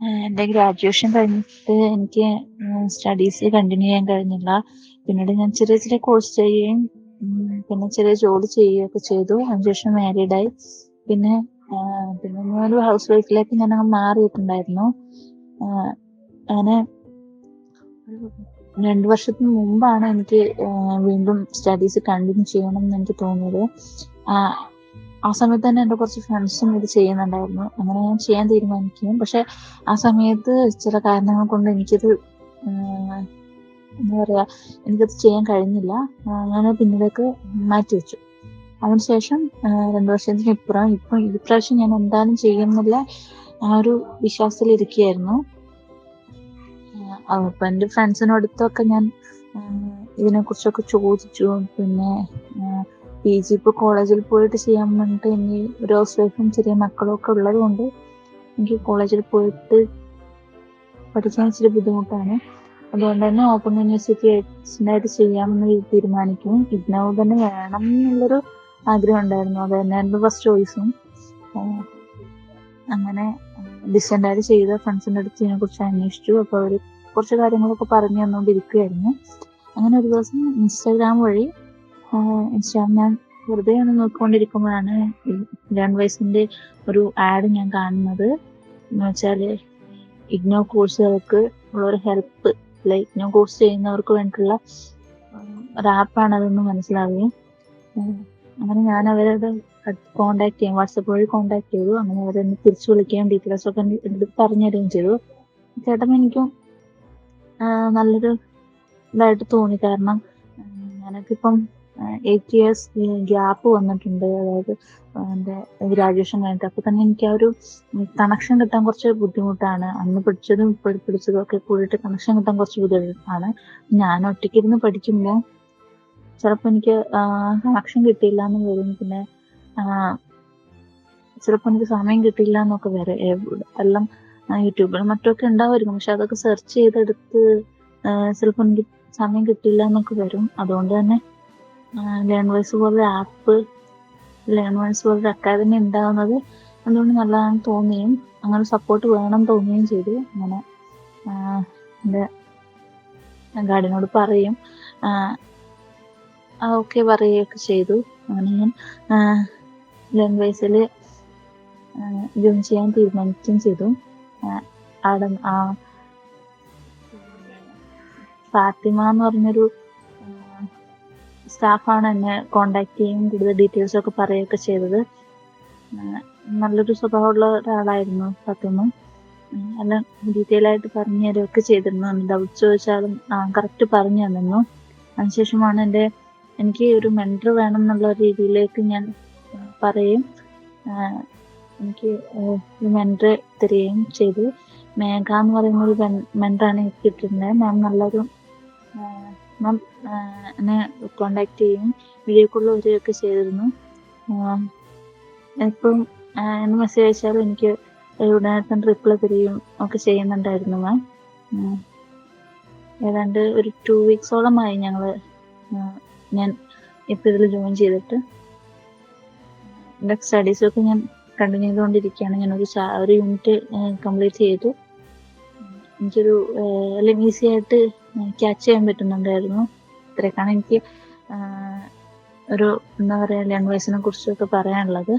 എന്റെ ഗ്രാജുവേഷൻ കഴിഞ്ഞിട്ട് എനിക്ക് സ്റ്റഡീസ് കണ്ടിന്യൂ ചെയ്യാൻ കഴിഞ്ഞില്ല. പിന്നീട് ഞാൻ ചെറിയ ചെറിയ കോഴ്സ് ചെയ്യുകയും പിന്നെ ചെറിയ ജോലി ചെയ്യുകയൊക്കെ ചെയ്തു. അതിനുശേഷം മാരീഡായി. പിന്നെ ആയി പിന്നെ ഞാനൊരു ഹൗസ് വൈഫിലേക്ക് ഞാൻ മാറിയിട്ടുണ്ടായിരുന്നു. അങ്ങനെ രണ്ട് വർഷത്തിന് മുമ്പാണ് എനിക്ക് വീണ്ടും സ്റ്റഡീസ് കണ്ടിന്യൂ ചെയ്യണം എന്ന് എനിക്ക് തോന്നിയത്. ആ സമയത്ത് തന്നെ എന്റെ കുറച്ച് ഫ്രണ്ട്സും ഇത് ചെയ്യുന്നുണ്ടായിരുന്നു. അങ്ങനെ ഞാൻ ചെയ്യാൻ തീരുമാനിക്കുകയും പക്ഷെ ആ സമയത്ത് ചില കാരണങ്ങൾ കൊണ്ട് എനിക്കത് എന്താ പറയാ എനിക്കത് ചെയ്യാൻ കഴിഞ്ഞില്ല. ഞാൻ പിന്നിലേക്ക് മാറ്റി വെച്ചു അതിനുശേഷം രണ്ടു വർഷത്തിന് ഇപ്പുറം ഇപ്പൊ ഇപ്രാവശ്യം ഞാൻ എന്തായാലും ചെയ്യുന്നില്ല ആ ഒരു വിശ്വാസത്തിലിരിക്കുകയായിരുന്നു. അപ്പൊ എന്റെ ഫ്രണ്ട്സിനടുത്തൊക്കെ ഞാൻ ഇതിനെ ഇതിനെക്കുറിച്ചൊക്കെ ചോദിച്ചു. പിന്നെ ഏഹ് പിജി ഇപ്പൊ കോളേജിൽ പോയിട്ട് ചെയ്യാൻ പറഞ്ഞിട്ട് ഇനി ഒരു ഹൗസ് വൈഫും ചെറിയ മക്കളും ഒക്കെ ഉള്ളത് കൊണ്ട് എനിക്ക് കോളേജിൽ പോയിട്ട് പഠിക്കാൻ ഇച്ചിരി ബുദ്ധിമുട്ടാണ്. അതുകൊണ്ട് തന്നെ ഓപ്പൺ യൂണിവേഴ്സിറ്റി ആയിട്ട് ചെയ്യാമെന്ന് തീരുമാനിക്കും. ഇതിനകം തന്നെ വേണം എന്നുള്ളൊരു ആഗ്രഹം ഉണ്ടായിരുന്നു. അത് തന്നെയായിരുന്നു ഫസ്റ്റ് ചോയ്സും. അങ്ങനെ ഡിസ്റ്റന്റ് ചെയ്ത ഫ്രണ്ട്സിന്റെ അടുത്ത് ഇതിനെ കുറിച്ച് അന്വേഷിച്ചു. അപ്പോൾ അവർ കുറച്ച് കാര്യങ്ങളൊക്കെ പറഞ്ഞു തന്നുകൊണ്ടിരിക്കുകയായിരുന്നു. അങ്ങനെ ഒരു ദിവസം ഇൻസ്റ്റാഗ്രാം വഴി ഞാൻ വെറുതെ ഒന്ന് നോക്കിക്കൊണ്ടിരിക്കുമ്പോഴാണ് ലേൺ വൈസിന്റെ ഒരു ആഡ് ഞാൻ കാണുന്നത്. എന്ന് വെച്ചാൽ ഇഗ്നോ കോഴ്സുകൾക്ക് ഉള്ള ഒരു ഹെൽപ്പ് ലൈക് ഇഗ്നോ കോഴ്സ് ചെയ്യുന്നവർക്ക് വേണ്ടിയിട്ടുള്ള ഒരു ആപ്പാണ് അതെന്ന് മനസ്സിലാവുകയും അങ്ങനെ ഞാൻ അവരോട് കോണ്ടാക്ട് ചെയ്യും വാട്സപ്പ് വഴി കോണ്ടാക്ട് ചെയ്തു. അങ്ങനെ അവരെന്നെ തിരിച്ചു വിളിക്കുകയും ഡീറ്റെയിൽസ് ഒക്കെ എടുത്ത് അടുത്ത് പറഞ്ഞു തരികയും ചെയ്തു. ചേട്ടൻ എനിക്കും നല്ലൊരു ഇതായിട്ട് തോന്നി. കാരണം ഞാനൊക്കിപ്പം എയ്റ്റ് ഇയേഴ്സ് ഗ്യാപ്പ് വന്നിട്ടുണ്ട്. അതായത് എന്റെ ഗ്രാജുവേഷൻ കഴിഞ്ഞിട്ട്. അപ്പൊ തന്നെ എനിക്ക് ആ ഒരു കണക്ഷൻ കിട്ടാൻ കുറച്ച് ബുദ്ധിമുട്ടാണ്. അന്ന് പഠിച്ചതും ഇപ്പോൾ പഠിച്ചതും ഒക്കെ കൂടിയിട്ട് കണക്ഷൻ കിട്ടാൻ കുറച്ച് ബുദ്ധിമുട്ടാണ്. ഞാൻ ഒറ്റയ്ക്കിരുന്ന് പഠിക്കുമ്പോൾ ചിലപ്പോൾ എനിക്ക് കണക്ഷൻ കിട്ടിയില്ല എന്ന് വരും. പിന്നെ ചിലപ്പോൾ ചിലപ്പോ എനിക്ക് സമയം കിട്ടിയില്ല എന്നൊക്കെ വരെ എല്ലാം യൂട്യൂബിലും മറ്റൊക്കെ ഉണ്ടാവുമായിരിക്കും. പക്ഷെ അതൊക്കെ സെർച്ച് ചെയ്തെടുത്ത് ചിലപ്പോൾ എനിക്ക് സമയം കിട്ടിയില്ല എന്നൊക്കെ വരും. അതുകൊണ്ട് തന്നെ ലേൺ വൈസ് പോലൊരു ആപ്പ് ലേൺ വൈസ് പോലൊരു അക്കാദമി ഉണ്ടാവുന്നത് അതുകൊണ്ട് നല്ലതാണെന്ന് തോന്നുകയും അങ്ങനെ സപ്പോർട്ട് വേണം തോന്നുകയും ചെയ്തു. അങ്ങനെ എന്റെ ഗാർഡിയനോട് പറയും ഓക്കെ പറയുകയൊക്കെ ചെയ്തു. അങ്ങനെ ഞാൻ ലേൺ വൈസിൽ ജോയിൻ ചെയ്യാൻ തീരുമാനിക്കുകയും ചെയ്തു. ആ ഫാത്തിമ എന്ന് പറഞ്ഞൊരു സ്റ്റാഫാണ് എന്നെ കോണ്ടാക്ട് ചെയ്യുകയും കൂടുതൽ ഡീറ്റെയിൽസ് ഒക്കെ പറയുകയൊക്കെ ചെയ്തത്. നല്ലൊരു സ്വഭാവമുള്ള ഒരാളായിരുന്നു ഫാത്തിമ. എല്ലാം ഡീറ്റെയിൽ ആയിട്ട് പറഞ്ഞു തരുകയൊക്കെ ചെയ്തിരുന്നു. ഡൗട്ട്സ് ചോദിച്ചാലും കറക്റ്റ് പറഞ്ഞു തന്നിരുന്നു. അതിനുശേഷമാണ് എന്റെ എനിക്ക് ഒരു മെന്റർ വേണം എന്നുള്ള രീതിയിലേക്ക് ഞാൻ പറയും എനിക്ക് ഒരു മെന്റർ തരികയും ചെയ്തു. മേഘ എന്ന് പറയുന്ന ഒരു മെന്ററാണ് എനിക്ക് കിട്ടിയിട്ടുണ്ടായത് മാം നല്ലൊരു മാം എന്നെ കോണ്ടാക്ട് ചെയ്യും വീഡിയോ കോൾ വരികയൊക്കെ ചെയ്തിരുന്നു. ഇപ്പം എന്ത് മെസ്സേജ് അയച്ചാലും എനിക്ക് ഉടനെ തന്നെ റിപ്ലൈ തരികയും ഒക്കെ ചെയ്യുന്നുണ്ടായിരുന്നു മാം. ഏതാണ്ട് ഒരു ടു വീക്സോളമായി ഞങ്ങൾ ഞാൻ ഇപ്പം ഇതിൽ ജോയിൻ ചെയ്തിട്ട്. എന്റെ സ്റ്റഡീസൊക്കെ ഞാൻ കണ്ടിന്യൂ ചെയ്തുകൊണ്ടിരിക്കുകയാണ്. ഞാനൊരു ഒരു യൂണിറ്റ് കംപ്ലീറ്റ് ചെയ്തു. എനിക്കൊരു എല്ലാം ഈസി ആയിട്ട് ക്യാച്ച് ചെയ്യാൻ പറ്റുന്നുണ്ടായിരുന്നു. ഇത്രയൊക്കെയാണ് എനിക്ക് ഒരു എന്താ പറയുക ലാംഗ്വേജിനെ കുറിച്ചൊക്കെ പറയാനുള്ളത്.